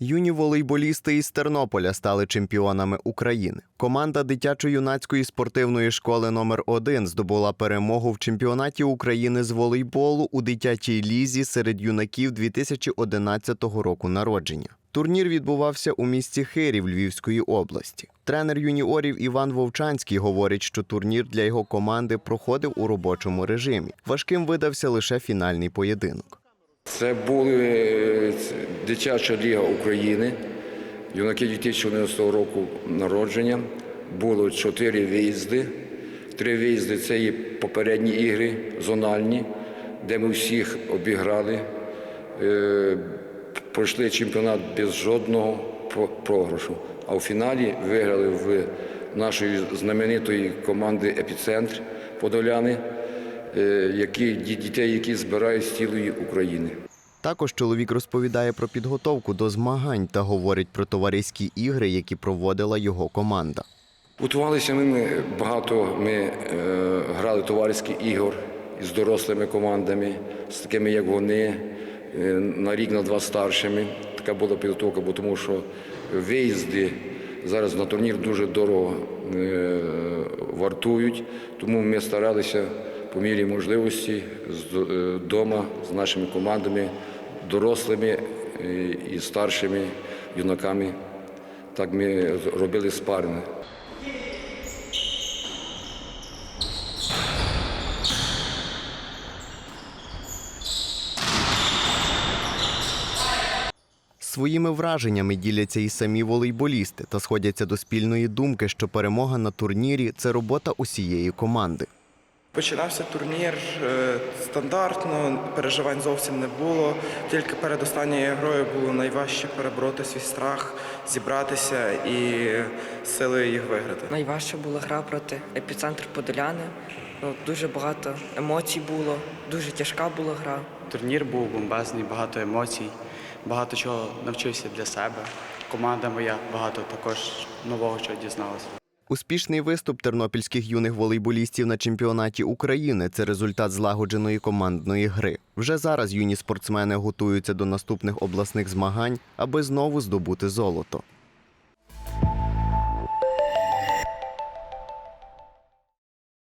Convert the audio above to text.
Юні волейболісти із Тернополя стали чемпіонами України. Команда дитячо-юнацької спортивної школи номер 1 здобула перемогу в чемпіонаті України з волейболу у дитячій лізі серед юнаків 2011 року народження. Турнір відбувався у місті Хирів Львівської області. Тренер юніорів Іван Вовчанський говорить, що турнір для його команди проходив у робочому режимі. Важким видався лише фінальний поєдинок. Це були е, дитяча ліга України, юнаки 2011 року народження. Було чотири виїзди. Три виїзди це є попередні ігри, зональні, де ми всіх обіграли. Е, Пройшли чемпіонат без жодного програшу. А у фіналі виграли в нашої знаменитої команди Епіцентр Подоляни, які, дітей, які збирають з цілої України. Також чоловік розповідає про підготовку до змагань та говорить про товариські ігри, які проводила його команда. Готувалися ми, ми багато. Ми е, грали товариських ігор з дорослими командами, з такими, як вони, е, на рік, на два старшими. Така була підготовка, бо тому що виїзди зараз на турнір дуже дорого е, вартують, тому ми старалися по мірі можливості з е, дома з нашими командами, дорослими е, і старшими юнаками. Так ми робили спаринги. Своїми враженнями діляться і самі волейболісти та сходяться до спільної думки, що перемога на турнірі це робота усієї команди. Починався турнір е, стандартно, переживань зовсім не було. Тільки перед останньою грою було найважче перебороти свій страх, зібратися і силою їх виграти. Найважча була гра проти епіцентр Подоляни. Ну, дуже багато емоцій було, дуже тяжка була гра. Турнір був бомбезний, багато емоцій, багато чого навчився для себе. Команда моя багато також нового чого дізналася. Успішний виступ тернопільських юних волейболістів на чемпіонаті України це результат злагодженої командної гри. Вже зараз юні спортсмени готуються до наступних обласних змагань, аби знову здобути золото.